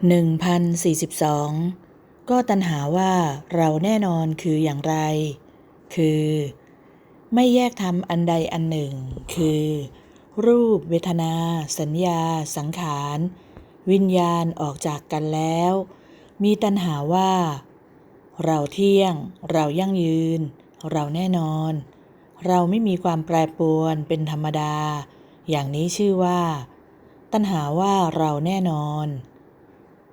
1042 ก็ตัณหาว่าเราแน่นอนคืออย่างไร คือ ไม่แยกทำอันใดอันหนึ่ง คือ รูปเวทนา สัญญา สังขาร วิญญาณออกจากกันแล้ว มีตัณหาว่า เราเที่ยง เรายั่งยืน เราแน่นอน เราไม่มีความแปรปรวนเป็นธรรมดา อย่างนี้ชื่อว่า ตัณหาว่าเราแน่นอน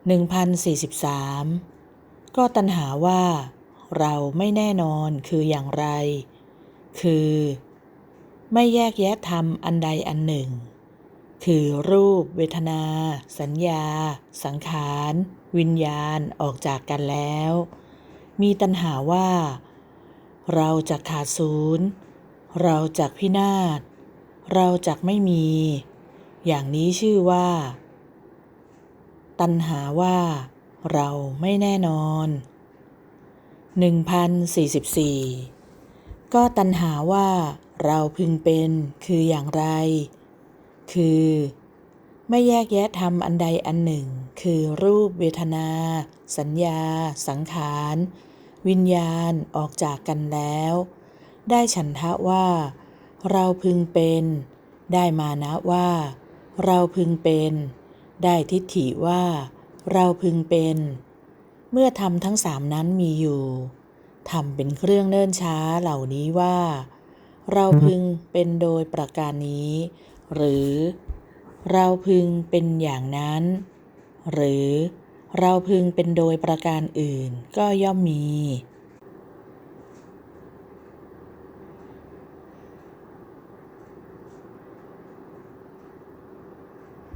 1043 ก็ตัณหาว่า เราไม่แน่นอนคืออย่างไร คือ ไม่แยกแยะธรรมอันใดอันหนึ่ง คือรูป เวทนา สัญญา สังขาร วิญญาณออกจากกันแล้ว มีตัณหาว่า เราจะขาดศูนย์ เราจะพินาศ เราจะไม่มี อย่างนี้ชื่อว่า ตัณหาว่าเราไม่แน่นอน 1044 ก็ตัณหาว่าเราพึงเป็นคืออย่างไร คือ ไม่แยกแยะธรรมอันใดอันหนึ่ง คือรูปเวทนา สัญญา สังขาร วิญญาณออกจากกันแล้ว ได้ฉันทะว่า เราพึงเป็น ได้มานะว่า เราพึงเป็น ได้ทิฏฐิว่า เราพึงเป็น เมื่อทำทั้งสามนั้นมีอยู่ทำเป็นเครื่องเนิ่นช้าเหล่านี้ว่า เราพึงเป็นโดยประการนี้ หรือ เราพึงเป็นอย่างนั้น หรือ เราพึงเป็นโดยประการอื่นก็ย่อมมี